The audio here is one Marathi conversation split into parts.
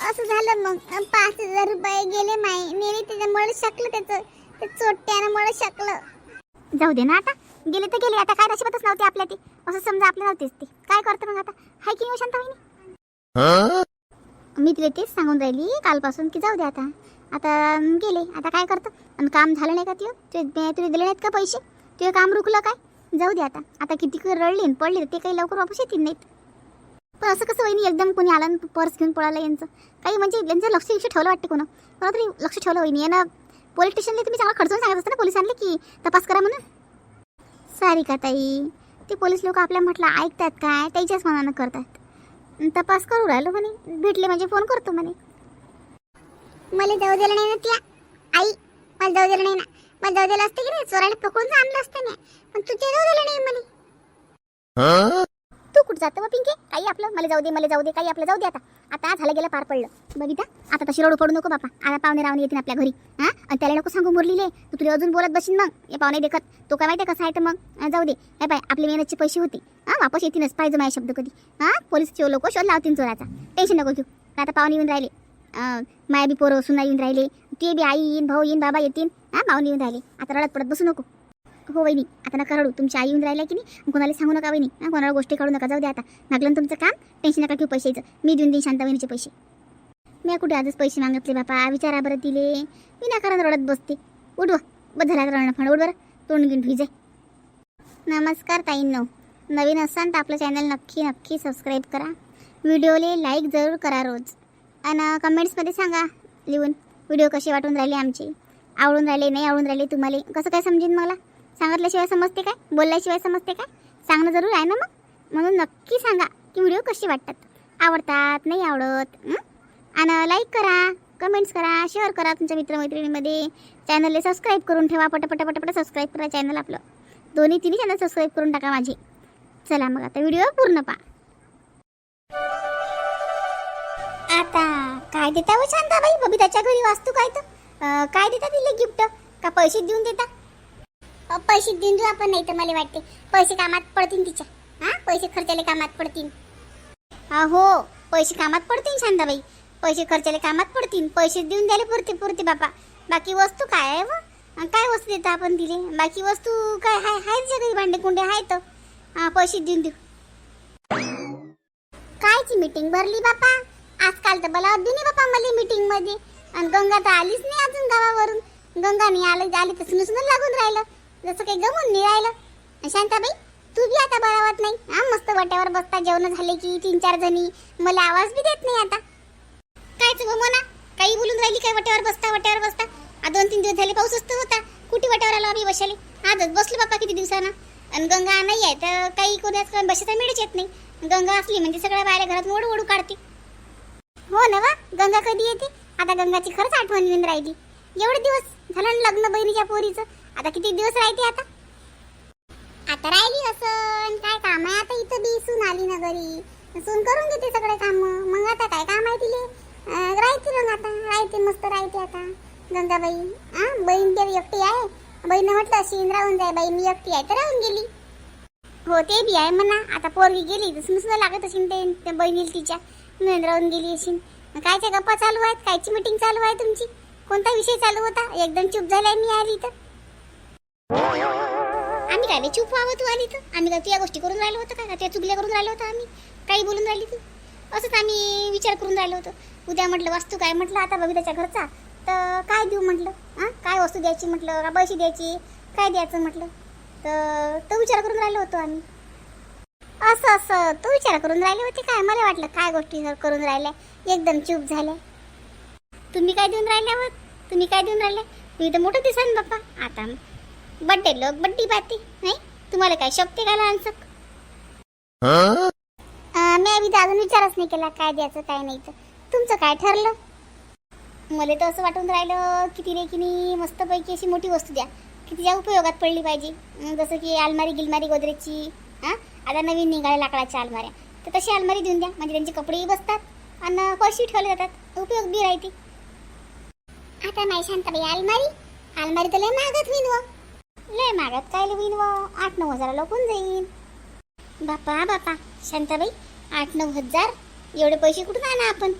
असं झालं मग. पाच हजार रुपये गेले माय नेले त्याच्यामुळे शकलं त्याचं. ते चोट्यानं मुळे शकलं. जाऊ दे ना आता. गेले तर गेले. आता काय नशिबातच नव्हते आपल्या ते. असं समजा आपल्या नव्हतेच ते. काय करतं मग आता? हाय की शांता वहिनी मी तिला तेच सांगून राहिली कालपासून की जाऊ दे आता. आता गेले. आता काय करतं? आणि काम झालं नाही का तुझं तुझे तुला दिले नाहीत का पैसे? तुझं काम रुकलं काय? जाऊ दे आता. आता किती रडले पडले ते काही लवकर वापस येतील नाहीत. पण असं कसं वहिनी एकदम कोणी आला पर्स घेऊन पळालं यांचं? काही म्हणजे यांचं लक्ष लक्ष ठेवलं वाटते कोणा? कोणा तरी लक्ष ठेवलं वहिनी. यांना पोलीस स्टेशनला तुम्ही चांगला खर्चून सांगत असता ना पोलिसांना की तपास करा म्हणून? सारिका ताई? ते पोलीस लोक आपल्या म्हटलं ऐकतात काय? त्याच्याच मनानं करतात. तपास करू राहिलो म्हणे. भेटले म्हणजे फोन करतो म्हणे. मला जाऊ दिलं नाही ना त्या. आई मला जाऊ दिलं नाही ना. मला जाऊ दिलं असतं की नाही? चोराला पकडून आणलं असतं ना. पण तुझे जाऊ दिलं नाही मला तू कुठं जातं पिंके? काही आपलं मला जाऊ दे मला जाऊ दे काही आपलं जाऊ दे आता. आता झालं गेलं पार पडलं. बघिता आता तशी रडू पडू नको बापा. आता पाहुणे रावणे येतील आपल्या घरी. हां? आणि त्याला नको सांगू मुरलीले. तू तुला अजून बोलत बसीन मग. हे पाहुणे देखत. तो काय माहिती कसं आहे तर मग? जाऊ दे. हे पाय आपले मेहनतचे पैसे होते. हां वापस येतीलच. पाहिजे माझ्या शब्द कधी. हां? पोलीसचे लोक शोध लावतील चोराचा टेन्शन नको घेऊ. आता पाहुणे येऊन राहिले. अं, माया बी पोरं सुना येऊन राहिले. ते बी आई येईन भाऊ येईन बाबा येतील. हां पाहुणे येऊन राहिले. आता रडत पडत बसू नको. हो वहिनी आता नका रडू तुमची आई येऊन राहिला की नाही? कोणाला सांगू नका वहिनी. हां कोणाला गोष्टी काढू नका. जाऊ द्या आता. लागलं तुमचं काम? टेन्शन नका घेऊ पैशाचं. मी देऊन देईन शांत वहिनीचे पैसे. मी कुठे आजच पैसे मागितले बापा? विचारा बरं दिले विनाकारण रडत बसते. उठवा. बस झाला रडणं फण उठ बरं. तोंड घेऊन भिजे नमस्कार ताईंनो. नवीन असाल तर आपलं चॅनल नक्की नक्की सबस्क्राईब करा. व्हिडिओले लाईक जरूर करा रोज. आणि कमेंट्समध्ये सांगा लिहून. व्हिडिओ कसे वाटून राहिले आमचे? आवडून राहिले नाही आवडून राहिले तुम्हाला? कसं काय समजेन मला? सांगितल्याशिवाय समजते काय? बोलल्याशिवाय समजते काय? सांगणं जरूर आहे ना मग? म्हणून नक्की सांगा की व्हिडिओ कसे वाटतात? आवडतात? नाही आवडत? आणि लाईक करा कमेंट्स करा शेअर करा तुमच्या मित्रमैत्रिणीमध्ये. चॅनलला सबस्क्राईब करून ठेवा. पटापट पटापट सबस्क्राईब करा चॅनल आपलं. दोन्ही तिन्ही चॅनल सबस्क्राईब करून टाका माझे. चला मग आता व्हिडिओ पूर्ण पहा. आता काय देता हो शांताबाई? बबिताच्या घरी वास्तू काय तर? काय देता तिला गिफ्ट का पैसे देऊन देता? पैसे देऊन देऊ आपण नाही तर मला वाटते. पैसे कामात पडतील तिच्या. हा? पैसे खर्चाले कामात पडतील. हो पैसे कामात पडतील शांताबाई. पैसे खर्चाले कामात पडतील. पैसे देऊन द्यायला पुरते पुरते बापा. बाकी वस्तू काय आहे व? काय वस्तू देता आपण दिले बाकी वस्तू काय हाय आहेत तिच्या घरी भांडे कुंडे आहेत पैसे देऊन देऊ. कायची मीटिंग भरली बापा? आजकाल तर मला अजून नाही बापा मला मीटिंगमध्ये. आणि गंगा तर आलीच नाही अजून गावावरून. गंगा नाही आली आली तर सुन लागून राहिलं. जसं काही गमून नाही राहिलं. शांताबाई तू बी आता बळावत नाही. हा मस्त वाट्यावर बसता जेवण झाले की तीन चार जणी. मला आवाज बी देत नाही आता. कायच गमोना काही बोलून राहिली काय वाट्यावर बसता वाट्यावर बसता? आ दोन तीन दिवस झाले पाऊस असतो होता. कुठे वाट्यावर आलो आम्ही बसले आजच बसलो बाप्पा किती दिवसानं. आणि गंगा नाही आहे तर काही कोणाच बसायचा मिळच येत नाही. गंगा असली म्हणजे सगळ्या बायला घरात ओढू ओढू काढते. हो ना वा गंगा कधी येते? आता गंगाची खरंच आठवण येऊन राहिली. एवढे दिवस झालं ना लग्न बहिणीच्या पोरीचं. आता किती दिवस राहते आता? आता राहिली असं काय काम आहे? आता इथं बी सून आली ना घरी. सून करून घेते सगळे काम. मग आता काय काम आहे तिले? राहते मग आता. राहते मस्त राहते आता. गंगाबाई हा बहीण ते एकटी आहे? बहीण म्हटलं अशी राहून जाय बाई मी एकटी आहे. तर राहून गेली. हो ते बी आहे म्हणा. आता पोरगी गेली तर लागत असेल ते त्या बहिणीला तिच्या. म्हणून राहून गेली असेल कायच्या गप्पा चालू आहेत? कायची मीटिंग चालू आहे तुमची? कोणता विषय चालू होता? एकदम चूप झालाय मी आली तर आम्ही चुप चूप व्हावं तू आली तर? आम्ही का तू या गोष्टी करून राहिलो होतं का? त्या चुगल्या करून राहिलो होतो आम्ही. काही बोलून राहिली तू? असंच आम्ही विचार करून राहिलो होतो. उद्या म्हटलं वास्तू काय म्हटलं? आता बबिताच्या घरचा. तर काय देऊ म्हटलं? हां काय वस्तू द्यायची म्हटलं? का पैसे द्यायची? काय द्यायचं म्हटलं? तर तो विचार करून राहिलो होतो आम्ही. असं असं. तू विचार करून राहिले होते काय? मला वाटलं काय गोष्टी करून राहिल्या? एकदम चूप झाल्या. तुम्ही काय देऊन राहिल्यावर तुम्ही काय देऊन राहिले? तुम्ही तर मोठं दिसान बाप्पा. आता बड्डे लोक बड्डी पाती नाही? तुम्हाला काय शक्ती काय लहानसक मी तर अजून विचारच नाही केला काय द्यायचं काय नाही तर. तुमचं काय ठरलं? मला तर असं वाटून राहिलं की तिने की नाही मस्तपैकी अशी मोठी वस्तू द्या की तिच्या उपयोगात पडली पाहिजे. जसं की अलमारी गिलमारी गोदरेजची हां? आता नवीन निघाल्या लाकडाच्या अलमाऱ्या. तर तशी अलमारी देऊन द्या म्हणजे त्यांचे कपडेही बसतात आणि पैसे ठेवले जातात उपयोग बी राहते. आता नाही शांताबाई अलमारी? अलमारी तर लय महागात होईन व. लय मागत काय होईन व? आठ नऊ हजार लोकून जाईन. बापा बापा शांताबाई आठ नऊ हजार. एवढे पैसे कुठून आणा आपण?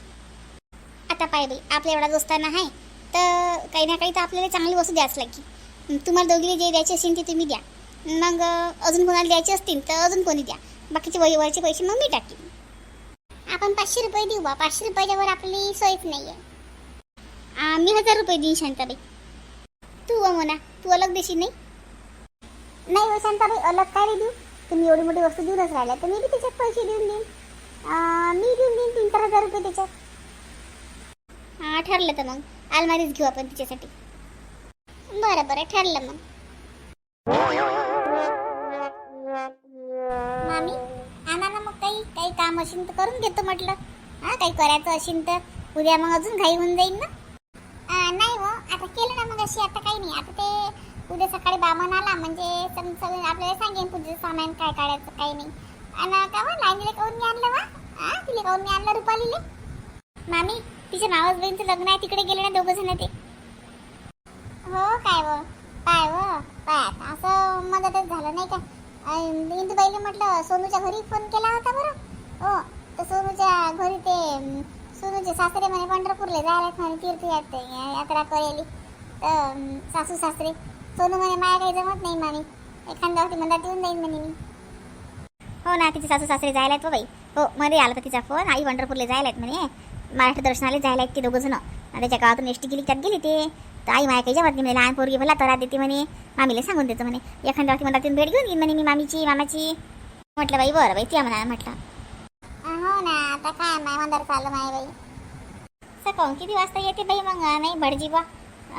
आता पाय बाई आपल्या एवढा दोस्ताना आहे तर काही ना काही तर आपल्याला चांगली वस्तू द्याच लागली. तुम्हाला दोघीला जे द्यायचे असेल ते तुम्ही द्या. मग अजून कोणाला द्यायचे असतील तर अजून कोणी द्या. बाकीचे वहिवारचे पैसे मग मी टाकीन. आपण पाचशे रुपये देऊ बा. पाचशे रुपयाच्यावर आपली सोयच नाही आहे मी हजार रुपये देईन शांताबाई. तू व म्हणा तू अलग देशील नाही? नाही हो शांताबाई अलग काय देऊ? तुम्ही एवढी मोठी वस्तू देऊनच राहिल्या. तर मी बी त्याच्यात पैसे देऊन देईन. मी देऊन देईन तीन चार हजार रुपये त्याच्यात. हां ठरलं तर मग. अलमारीच घेऊ आपण तिच्यासाठी. बरं बरं ठरलं मग. मामी आणा ना मग काही. काही काम असेल तर करून घेतो म्हटलं. हा काही करायचं असेल तर. उद्या मग अजून घाई होऊन जाईल ना. नाही हो आता केलं ना मग अशी आता काही नाही. आता ते उद्या सकाळी बामण आला म्हणजे सगळं आपल्याला सांगेन पूजेचं सामान काय काढायचं काही नाही. आणि का वा लाईनीला काऊन मी आणलं वा? हा तिला काऊन मी आणलं रुपालीले? मामी तिच्या मावस बहिणीचं लग्न आहे तिकडे गेले ना दोघं जण ते. हो काय व? काय व? काय आता असं मदतच झालं नाही का? अं, इंदूबाईला म्हटलं सोनूच्या घरी फोन केला होता बरं. हो तर सोनूच्या घरी ते सोनूचे सासरे म्हणे पंढरपूरला जायला म्हणे तीर्थयात्रे यात्रा करेली. तर सासू सासरे सोनू म्हणे माया काही जमत नाही मामी. एखाद्या होती म्हणतात येऊन जाईन म्हणे मी. हो ना तिचे सासू सासरे जायला आहेत हो बाई. हो मध्ये आला होता तिचा फोन आई पंढरपूरला जायला आहेत म्हणे. मराठी दर्शनाला जायला आहेत ते दोघं जण. त्याच्या गावातून एसटी गेली त्यात गेली ते. तर आई माया काही जेवत नाही म्हणे. लहान पोरगी भला तरा देते म्हणे. मामीला सांगून देतो म्हणे. एखाद्या वरती म्हणतात भेट घेऊन येईन म्हणे मी मामीची मामाची. म्हटलं बाई बरं बाई त्या म्हणा म्हटलं. हो ना आता काय माय मंदार चाललं माय बाई. सकाळून किती वाजता येते बाई मग? नाही भडजी बा.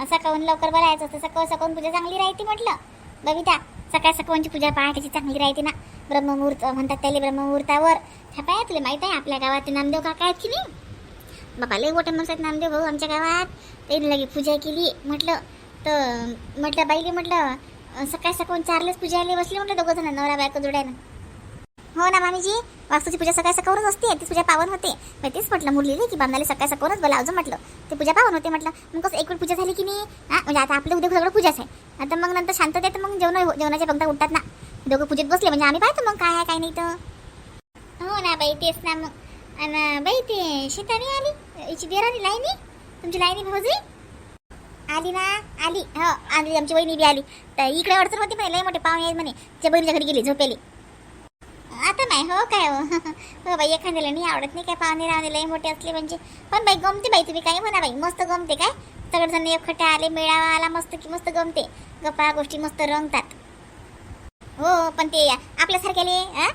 सकाळून लवकर बोलायचं असतं सकाळ सकाळून पूजा चांगली राहते म्हटलं. बघिता सकाळ सकाळची पूजा पहाटेची चांगली राहते ना. ब्रह्ममुहूर्त म्हणतात त्याला ब्रह्ममुहूर्तावर. ह्या तुला माहीत आहे आपल्या गावात ते नामदेव काका आहेत की नाही? बाबा लई मोठे माणसं आहेत नामदेव भाऊ आमच्या गावात. त्यांनी लगे पूजा केली. म्हटलं तर म्हटलं बाईले म्हटलं सकाळ सकाळून चारलेच पूजायला बसले म्हटलं दोघं जण नवरा बायको जोड्यानं. हो ना मामीजी. वास्तूची पूजा सकाळी सकाळच असते. तीच पूजा पावन होते. मग तेच म्हटलं मुरली की बांधाले सकाळी सकाळच बोलावं म्हटलं. ते पूजा पावन होते म्हटलं. मग कसं एक वेळ पूजा झाली की नाही? हा म्हणजे आता आपलं उद्या सगळं पूजाच आहे. आता मग नंतर शांततेत मग जेवण जेवणाच्या पंक्ता उठतात ना. दोघं पूजेत बसले म्हणजे आम्ही पाहतो मग काय आहे काय नाही तर. हो ना बाई तेच ना मग. आणि बाई ते शेताने आली. हिची देरानी लाईनी. तुमची लाईनी भाऊजी? आली ना आली. हो आली आमची बहिणी बी आली. तर इकडे अडचण होती म्हणे लय मोठे पाहुणे आहेत म्हणे. त्या बहिणीच्या घरी गेली झोपेली. आता नाही हो काय हो? हो बाई एखाद्याला नाही आवडत नाही काय पाहुणे राहणे लय मोठे असले म्हणजे. पण बाई गमते बाई तुम्ही काय? म्हणा बाई मस्त गमते काय? सगळेजण एकखट्टे आले मेळावा आला मस्त की मस्त गमते. गप्पा गोष्टी मस्त रंगतात. हो पण ते आपल्यासारख्याले आ?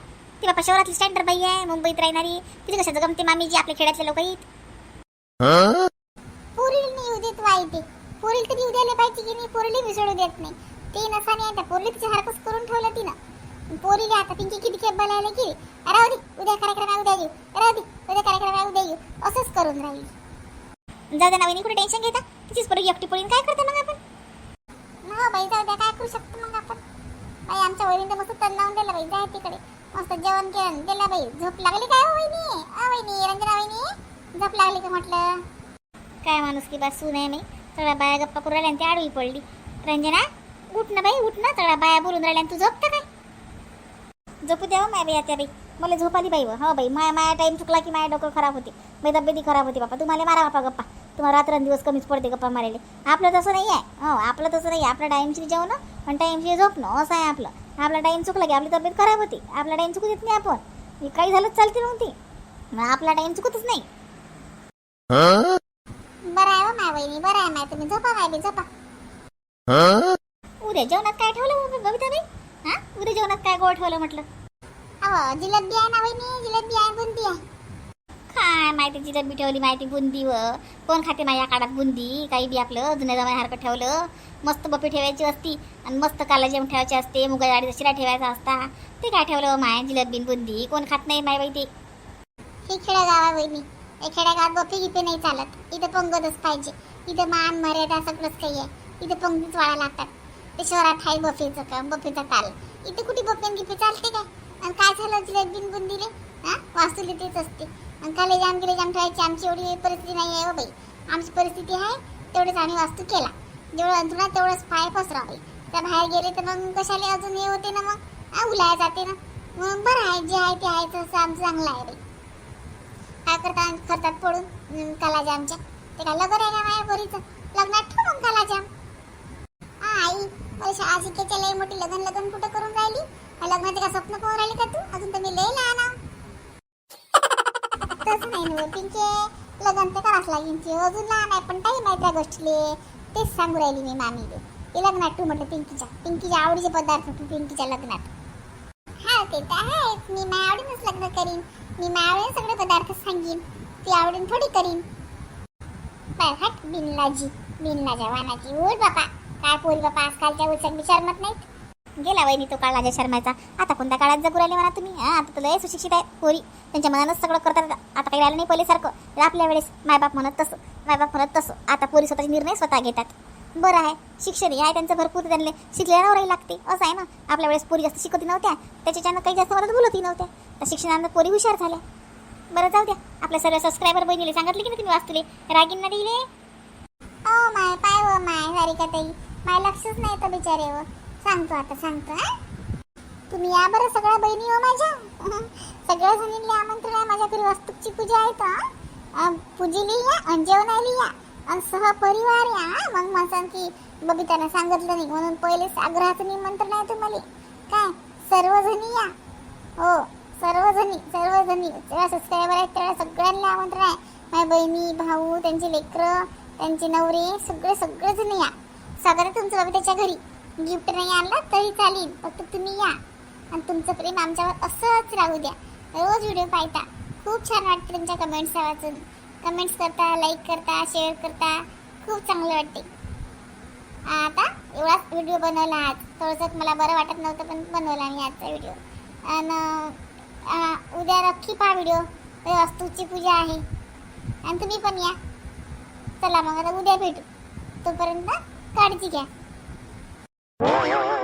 ती बापा शहरातली स्टँडर बाई आहे मुंबईत राहणारी. तिथे कशाचं गमते मामी जी आपल्या खेड्यातले लोक आहेत? पोरीला नाही येऊ देत वाई ते. पोरीला तरी उद्याला पाहिजे की नाही? पोरीला मिसळू देत नाही. ते नसाने आता पोरीला तिच्या हरकत करून ठेवलं तिनं. पोरीला आता पिंकी किती खेप बोलायला की? राहू दे उद्या कार्यक्रम आहे उद्या येऊ राहू दे उद्या कार्यक्रम आहे उद्या येऊ असंच करून राहील. जाऊ दे नवीन कुठे टेन्शन घेता. तिचीच पोरगी एकटी पोळीन काय करतो मग आपण? ना हो बाई जाऊ द्या काय करू शकतो मग आपण? बाई आमच्या वहिनीने मस्त तण लावून दिला बाई जाय तिकडे. मस्त जेवण केलं दिला बाई. झोप लागली काय हो वहिनी? आ वहिनी रंजना वहिनी? झोप लागली का म्हटलं? काय माणूस की बस नाही नाही सगळ्या बाया गप्पा करू राहिल्या आणि ती आडवी पडली. रंजना उठ ना बाई उठ ना. सगळ्या बाया बोलून राहिल्या आणि तू झोपता काय झोपू द्यावं माय बाई त्या बाई. मला झोप आली बाई. हो बाई माया माया टाईम चुकला की माया डोकं खराब होते. बाई तब्येती खराब होते बापा. तुम्हाला मारा बापा गप्पा. तुम्हाला रात्रंदिवस कमीच पडते गप्पा मारायला. आपलं तसं नाही आहे. हो आपलं तसं नाही आपलं टाईमची जेवण आणि टाईमची झोपणं असं आहे आपलं. आपला टाईम चुकला की आपली तब्येत खराब होते. आपला टाईम चुकू देत नाही आपण. हे काही झालं चालते मग ती. आपला टाईम चुकतच नाही. बरं आहे हो माय बहिणी बरं आहे माय तुम्ही. झोपा माय बी झोपा. उद्या जेवणात काय ठेवलं हो बबिता बाई हा? उद्या जेवणात काय गोड ठेवलं म्हटलं? अहो जिलेबी आहे ना वहिनी? जिलेबी आहे बुंदी आहे. काय माहिती जिलबी ठेवली माहिती बुंदी व कोण खाते माझ्या काळात बुंदी? काही बी आपलं जुन्या जमान्यासारखं ठेवलं. मस्त बफे ठेवायची असती आणि मस्त काला जेवण ठेवायचे असते मुगा डाळीचा शिरा ठेवायचा असता. ते काय ठेवलं हो माय? जिलबी बुंदी. कोण खात नाही माय बाई ते ही खेडेगाव आहे वहिनी खेड्या खेडेगावात बफे गिफे नाही चालत. इथं पंगतच पाहिजे. इथं मान मर्यादा सगळंच काही आहे. इथं पंक्तीच वाळा लागतात. ते शहरात आहे बफेचं का? बफेचा ताल इथे कुठे बफे गिफे चालते काय? आणि काय झालं जिलेबी बुंदीले हा? वास्तुले तेच असते. आणि काले जाम गेले जाम ठेवायची. आमची एवढी परिस्थिती नाही आहे हो बाई. आमची परिस्थिती आहे तेवढंच आम्ही वास्तू केला. जेवढं अंथरुणा तेवढंच पाय पसरा बाई त्या बाहेर गेले तर मग कशाला अजून हे होते ना मग? हा, उलाया जाते ना. मग बरं आहे जे आहे ते आहे तसं आमचं चांगलं आहे बाई. काय करता खर्चात पडून कलाजामच्या. ते काय लगर आहे ना माझ्या पोरीचं? लग्नात ठेव मग त्याला हा आई मला शाळा शिकायच्या लय मोठी लग्न लग्न कुठं करून राहिली? लग्नाचे का स्वप्न पाहून राहिली का तू? अजून तर मी लय लहान आहे. तसं नाही ना पिंके लग्न तर करावंच लागेल. ती अजून लहान आहे पण टाईम आहे त्या गोष्टीले. तेच सांगू राहिली मी मामीले. ते लग्नात तू म्हटलं पिंकीच्या. पिंकीच्या आवडीचे पदार्थ तू पिंकीच्या लग्नात. हा ते तर आहेच. मी माझ्या लग्न करीन. मी माझ्या सगळे पदार्थ सांगीन. ती आवडीन थोडी करीन. बाय हट बिनलाजी. बिनलाजा वानाची ओळ बापा. काय पोरी बापा आजकालच्या उचक विचारमत नाहीत? गेला वहिनी तो काळाच्या शर्माचा. आता कोणत्या काळात जगू राहिले म्हणा तुम्ही? हा आता तर लय सुशिक्षित आहे पोरी. त्यांच्या मनानंच सगळं करतात आता. काही राहिलं नाही पहिलेसारखं आपल्या वेळेस मायबाप म्हणत तसं मायबाप म्हणत तसं. आता पोरी स्वतःचे निर्णय स्वतः घेतात. बरं आहे शिक्षण हे आहे त्यांचं भरपूर त्यांना शिकलेल्या नवराही लागते असं आहे ना? आपल्या वेळेस पोरी जास्त शिकवती नव्हत्या. त्याच्याच्यानं काही जास्त मदत बोलतही नव्हत्या. तर शिक्षणानं पोरी हुशार झाल्या. बरं जाऊ द्या. आपल्या सर्व सबस्क्रायबर बहिणीले सांगितले की नाही तुम्ही वाचतले? रागींना दिले? ओ माय पाय व माय सारिका ताई माय लक्षच नाही तर बिचारे व सांगतो आता सांगतो हा. तुम्ही या बरं सगळ्या बहिणी हो माझ्या. सगळ्या जणींना आमंत्रण आहे माझ्या घरी वस्तूची पूजा आहे तर पूजेली या आणि जेवणाली या आणि सहपरिवार या मग म्हणसान की बबितानं सांगितलं नाही म्हणून पहिलेच आग्रहाचं निमंत्रण आहे तुम्हाला. काय? सर्वजणी या. हो सर्वजणी सर्वजणी. जेव्हा सबस्क्रायबर आहेत तेव्हा सगळ्यांना आमंत्रण आहे. माझ्या बहिणी भाऊ त्यांचे लेकरं त्यांचे नवरे सगळे सगळेजण या. स्वागत आहे तुमचं बबिताच्या घरी. गिफ्ट नाही आणला तरी चालेल. फक्त तुम्ही या. आणि तुमचं प्रेम आमच्यावर असंच राहू द्या. रोज व्हिडिओ पाहता. खूप छान वाटते तुमच्या कमेंट्स वाचून. कमेंट्स करता लाईक करता शेअर करता. खूप चांगलं वाटते. आता एवढाच व्हिडिओ बनवला आज. थोडंसं मला बरं वाटत नव्हतं पण बनवला मी आजचा व्हिडिओ. आणि उद्या रखी पहा व्हिडिओ. वास्तूची पूजा आहे. आणि तुम्ही पण या. चला मग आता उद्या भेटू. तोपर्यंत काळजी घ्या. Oh,